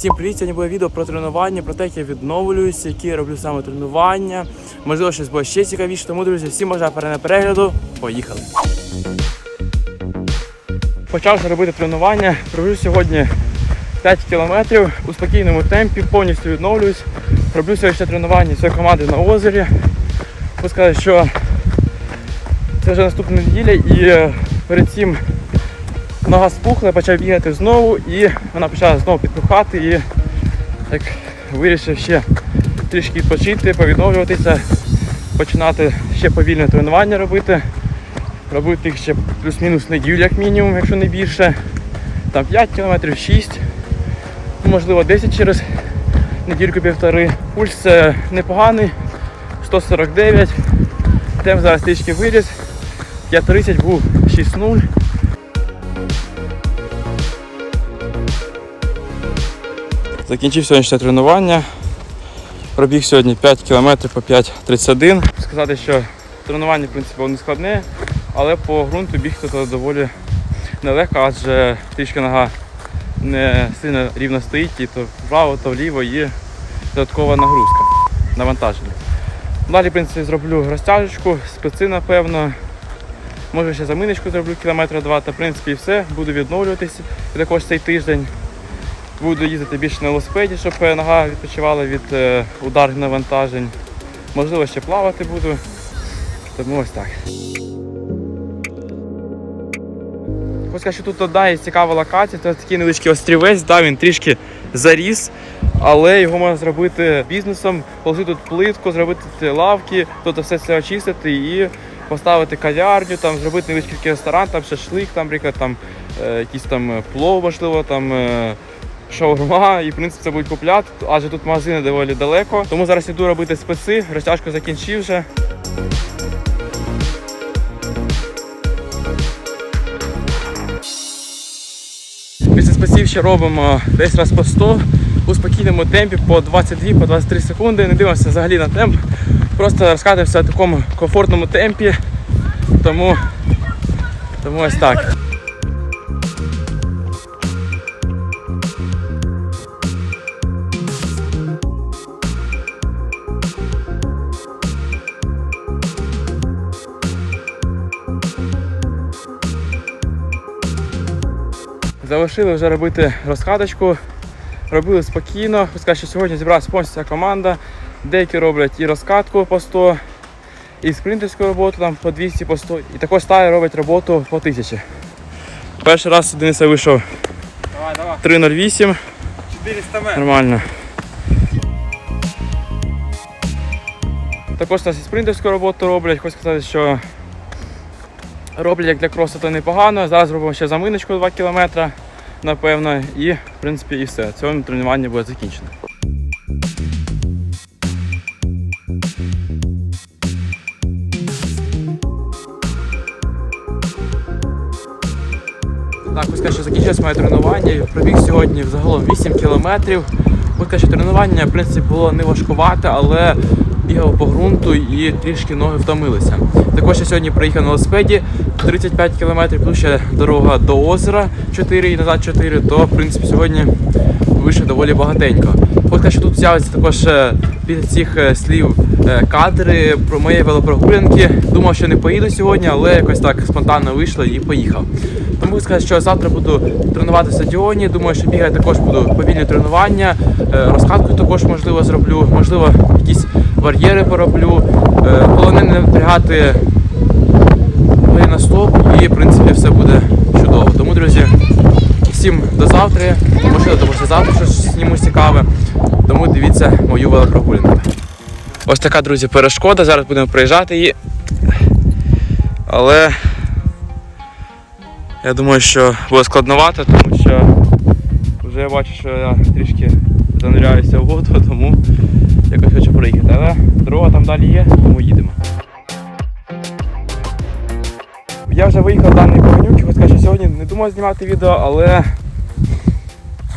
Всім привіт! Сьогодні буде відео про тренування, про те, як я відновлююся, які я роблю саме тренування. Можливо, щось буде ще цікавіше. Тому, друзі, всім бажаю перегляду перегляду. Поїхали! Почав робити тренування. Роблю сьогодні 5 кілометрів у спокійному темпі, повністю відновлююсь. Роблю сьогодні тренування цієї команди на озері. Хочу сказати, що це вже наступна неділя і е, перед цим нога спухла, я почав бігати знову і вона почала знову підпухати і так вирішив ще трішки відпочити, повідновлюватися, починати ще повільне тренування робити. Робити їх ще плюс-мінус неділю, як мінімум, якщо не більше. Там 5 кілометрів, 6, ну, можливо 10 через недільку півтори. Пульс е, непоганий, 149. Темп зараз трішки виріс. 5.30 був 6.0. Закінчив сьогоднішнє тренування. Пробіг сьогодні 5 км по 5.31. Сказати, що тренування в принципі не складне, але по ґрунту бігти то доволі нелегко, адже трішки нога не сильно рівно стоїть, і то вправо, то вліво є додаткова нагрузка, навантаження. Далі, в принципі, зроблю розтяжечку, специ, напевно. Може ще заминочку зроблю кілометра два, та в принципі і все. Буду відновлюватися також цей тиждень. Буду їздити більше на велосипеді, щоб е, нога відпочивала від е, ударних навантажень. Можливо, ще плавати буду. Тому ось так. Хочу сказати, що тут одна із цікава локація, це такий невеличкий острівець, да, він трішки заріс, але його можна зробити бізнесом, положити тут плитку, зробити тут лавки, тут все це очистити і поставити кав'ярню, там, зробити невеличкий ресторан, там шашлик, там, наприклад, там, е, якийсь там е, плов, можливо, там. Шаурма, і в принципі це будуть купляти, адже тут магазини доволі далеко. Тому зараз іду робити спеси, розтяжку закінчив вже. Після спасів ще робимо десь раз по 100 у спокійному темпі по 22-23 по секунди. Не дивимося взагалі на темп. Просто розкатуємося в такому комфортному темпі. Тому, тому ось так. Залишили вже робити розкаточку. Робили спокійно. Скажу, що сьогодні зібралася повністю вся команда. Деякі роблять і розкатку по 100, і спринтерську роботу там по 200 по 100. І також стая робить роботу по 1000. Перший раз Дениса вийшов Давай, давай. 3.08. 400 метрів. Нормально. Також у нас і спринтерську роботу роблять. Хочу сказати, що роблять як для кросу, то непогано. Зараз робимо ще заминочку 2 км, напевно, і в принципі і все. Цьому тренування буде закінчено. Так, ось що закінчилось моє тренування. Пробіг сьогодні загалом 8 кілометрів. Ось що тренування в принципі було не важкувате, але бігав по ґрунту і трішки ноги втомилися. Також я сьогодні приїхав на велосипеді 35 кілометрів, плюс ще дорога до озера 4 і назад 4, то в принципі сьогодні вийшло доволі багатенько. Ось що тут з'явиться також е, після цих е, слів е, кадри про мої велопрогулянки. Думав, що не поїду сьогодні, але якось так спонтанно вийшло і поїхав. Тому сказати, що завтра буду тренувати в стадіоні. Думаю, що бігати також буду повільні тренування. Е, Розкатку також можливо зроблю, можливо, якісь бар'єри пороблю. Е, Головне не напрягати ноги на стоп і в принципі все буде чудово. Тому, друзі, всім до завтра, можливо, до послезавтра щось зніму цікаве. Тому дивіться мою велопрогулянку. Ось така, друзі, перешкода. Зараз будемо проїжджати її. Але я думаю, що буде складновато, тому що вже я бачу, що я трішки зануряюся в воду, тому якось хочу проїхати. Але дорога там далі є, тому їдемо. Я вже виїхав з даної Каменюки, хоч сказати, сьогодні не думав знімати відео, але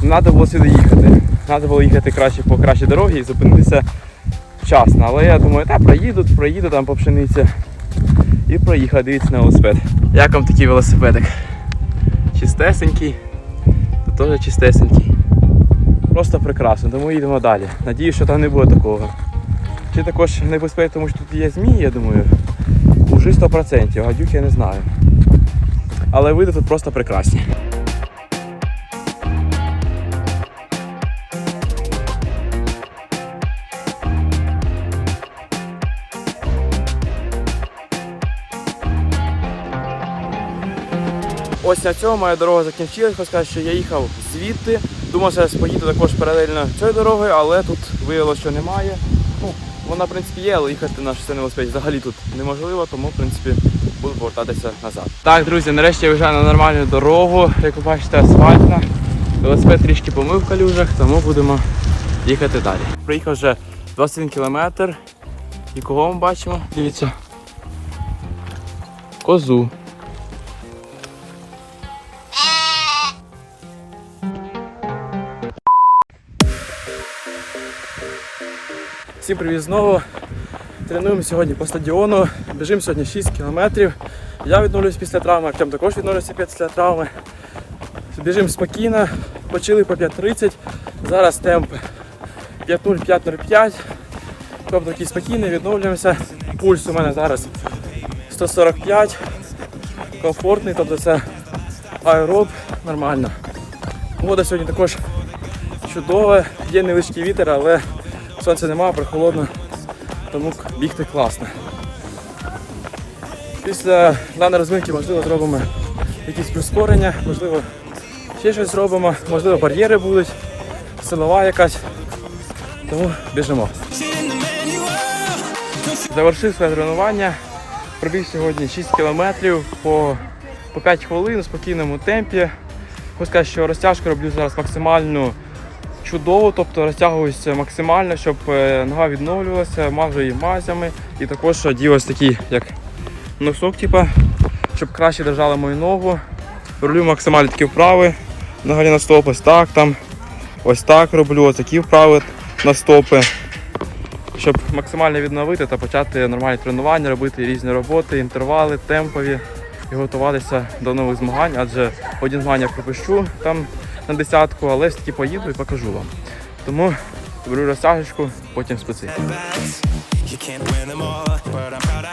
треба було сюди їхати. Треба було їхати краще по кращій дорогі і зупинитися вчасно. Але я думаю, та проїду, проїду там по пшениці. І проїхав, дивіться на велосипед. Як вам такий велосипедик? Чистесенький, тут теж чистесенький. Просто прекрасно, тому їдемо далі. Надіюсь, що там не буде такого. Чи також небезпечно, тому що тут є змії, я думаю. Уже 100%, гадюк я не знаю. Але види тут просто прекрасні. Ось на цьому моя дорога закінчилась. Хочу сказати, що я їхав звідти. Думав, що поїду також паралельно цією дорогою, але тут виявилося, що немає. Ну, вона, в принципі, є, але їхати на шосе велосипеді взагалі тут неможливо, тому, в принципі, буду повертатися назад. Так, друзі, нарешті я виїжджаю на нормальну дорогу. Як ви бачите, асфальтна. Велосипед трішки помив в калюжах, тому будемо їхати далі. Приїхав вже 21 кілометр. І кого ми бачимо? Дивіться. Козу. Всім привіт знову. Тренуємо сьогодні по стадіону. Біжимо сьогодні 6 кілометрів. Я відновлююсь після травми, Артем також відновлюється після травми. Біжимо спокійно, почали по 5.30. Зараз темп 5.0-5.05. Тобто такий спокійний, відновлюємося. Пульс у мене зараз 145. Комфортний, тобто це аероб, нормально. Погода сьогодні також чудова, є невеличкий вітер, але сонця немає, прохолодно, тому бігти класно. Після даної розминки, можливо, зробимо якісь прискорення, можливо, ще щось зробимо, можливо, бар'єри будуть, силова якась. Тому біжимо. Завершив своє тренування. Пробіг сьогодні 6 кілометрів по, по 5 хвилин у спокійному темпі. Хочу сказати, що розтяжку роблю зараз максимальну чудово, тобто розтягуюся максимально, щоб е, нога відновлювалася, мажу її мазями. І також одів ось такий, як носок, типу, щоб краще держали мою ногу. Роблю максимально такі вправи. Нога на стоп, ось так там. Ось так роблю, ось такі вправи на стопи. Щоб максимально відновити та почати нормальні тренування, робити різні роботи, інтервали, темпові і готуватися до нових змагань, адже одні змагання пропущу там на десятку, але все-таки поїду і покажу вам. Тому беру розтяжечку, потім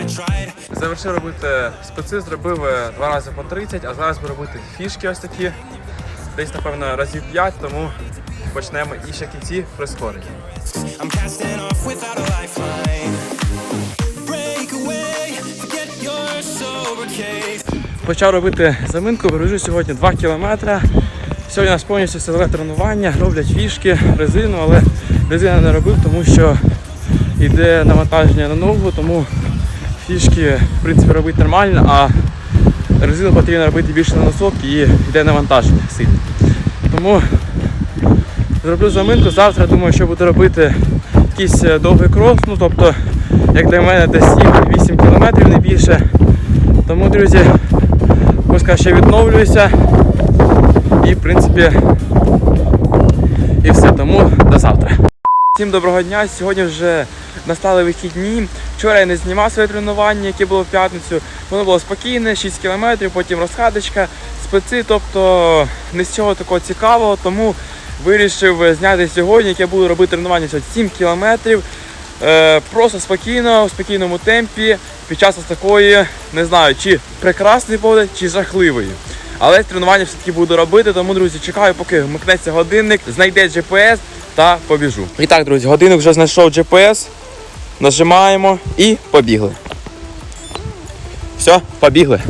tried. Завершив робити специ, зробив е, два рази по 30, а зараз буду робити фішки ось такі. Десь, напевно, разів 5, тому почнемо і ще кінці прискорення. Почав робити заминку, пробіжу сьогодні 2 кілометри. Сьогодні у нас повністю силове тренування, роблять фішки, резину, але резину не робив, тому що йде навантаження на ногу, тому фішки в принципі робити нормально, а резину потрібно робити більше на носок і йде навантаження сильно. Тому зроблю заминку. Завтра думаю, що буду робити якийсь е, довгий крос, ну тобто, як для мене, десь 7-8 кілометрів не більше. Тому, друзі, сказати, що відновлююся. І, в принципі, і все. Тому до завтра. Всім доброго дня. Сьогодні вже настали вихідні. Вчора я не знімав своє тренування, яке було в п'ятницю. Воно було спокійне, 6 кілометрів, потім розхадочка, специ, тобто не з чого такого цікавого. Тому вирішив зняти сьогодні, яке буду робити тренування сьогодні 7 кілометрів. Е, просто спокійно, в спокійному темпі, під час ось такої, не знаю, чи прекрасної погоди, чи жахливої. Але тренування все-таки буду робити, тому, друзі, чекаю, поки вмикнеться годинник, знайде GPS та побіжу. І так, друзі, годинник вже знайшов GPS. Нажимаємо і побігли. Все, побігли.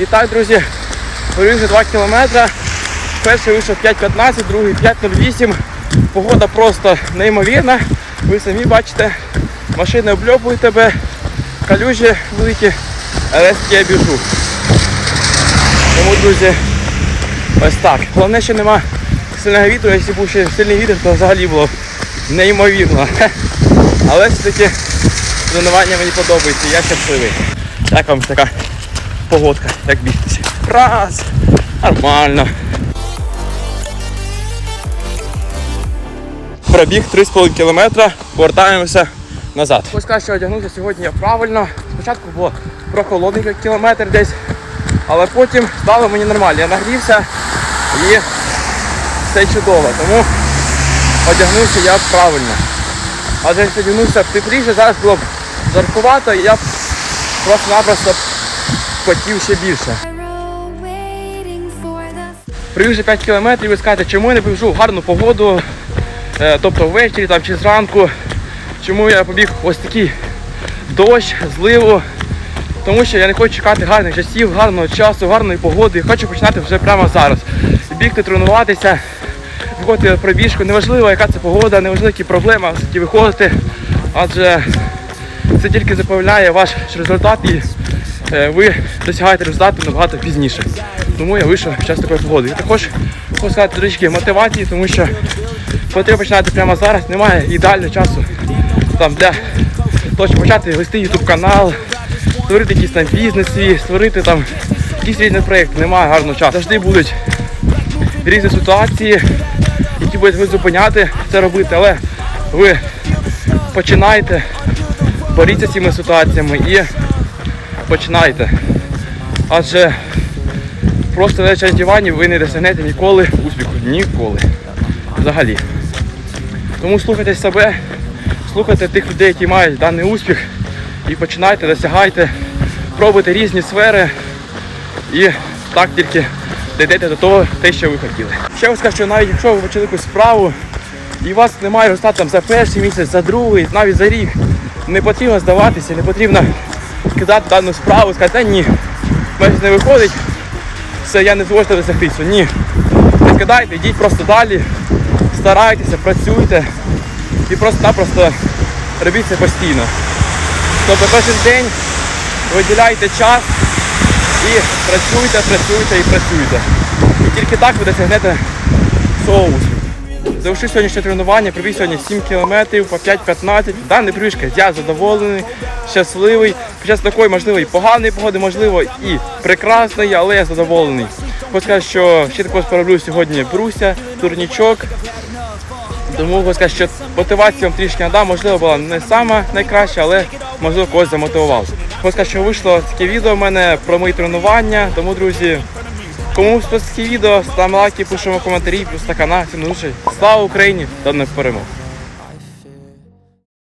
І так, друзі, вже 2 кілометри. Перший вийшов 5.15, другий 5.08. Погода просто неймовірна. Ви самі бачите, машини обльопують тебе, калюжі великі, але я біжу. Тому, друзі, ось так. Головне, що нема сильного вітру, якщо був ще сильний вітер, то взагалі було неймовірно. Але все-таки тренування мені подобається, я щасливий. Як вам така погодка, як бігтися? Раз! Нормально. Пробіг 3,5 кілометра. повертаємося назад. Ось що одягнувся сьогодні я правильно. Спочатку було прохолодненько кілометр десь, але потім стало мені нормально. Я нагрівся і все чудово. Тому одягнувся я правильно. Адже якщо одягнувся тепліше, зараз було б жаркувато, і я б просто-напросто хотів ще більше. The Привівши 5 кілометрів, ви скажете, чому я не побіжу в гарну погоду, тобто ввечері там, чи зранку, чому я побіг ось такий дощ, зливу. Тому що я не хочу чекати гарних часів, гарного часу, гарної погоди. Хочу починати вже прямо зараз. Бігти, тренуватися, виходити пробіжку. Неважливо, яка це погода, неважливо, які проблеми, які виходити. Адже це тільки запевняє ваш результат і е, ви досягаєте результату набагато пізніше. Тому я вийшов під час такої погоди. І також хочу сказати трішки мотивації, тому що потрібно починати прямо зараз. Немає ідеального часу там, для того, щоб почати вести YouTube канал, створити якийсь там бізнес свій, створити там якісь різні проєкти. Немає гарного часу. Завжди будуть різні ситуації, які будуть ви зупиняти це робити, але ви починайте, боріться з цими ситуаціями і починайте. Адже просто на чантіванні ви не досягнете ніколи успіху. Ніколи. Взагалі. Тому слухайте себе, слухайте тих людей, які мають даний успіх, і починайте, досягайте, пробуйте різні сфери і так тільки дійдете до того, те, що ви хотіли. Ще вам скажу, що навіть якщо ви почали якусь справу, і у вас немає результату за перший місяць, за другий, навіть за рік, не потрібно здаватися, не потрібно кидати дану справу, сказати, ні, в мене не виходить, все, я не зможу досягти цього. Ні. Кидайте, йдіть просто далі, старайтеся, працюйте і просто-напросто робіть це постійно. Тобто кожен день виділяйте час і працюйте, працюйте і працюйте. І тільки так ви досягнете свого успіху. Завершив сьогоднішнє тренування, пробіг сьогодні 7 кілометрів по 5-15. Дана пробіжка, я задоволений, щасливий. Під час такої, можливо, і поганої погоди, можливо, і прекрасної, але я задоволений. Хочу сказати, що ще також пороблю сьогодні бруся, турнічок. Тому хочу сказати, що мотивацію вам трішки надам, можливо, була не сама найкраща, але можливо когось замотивував. Хочу сказати, що вийшло таке відео в мене про мої тренування. Тому, друзі, кому сподобалось таке відео, ставимо лайки, пишемо коментарі, плюс на канал. Всім на Слава Україні та не перемог!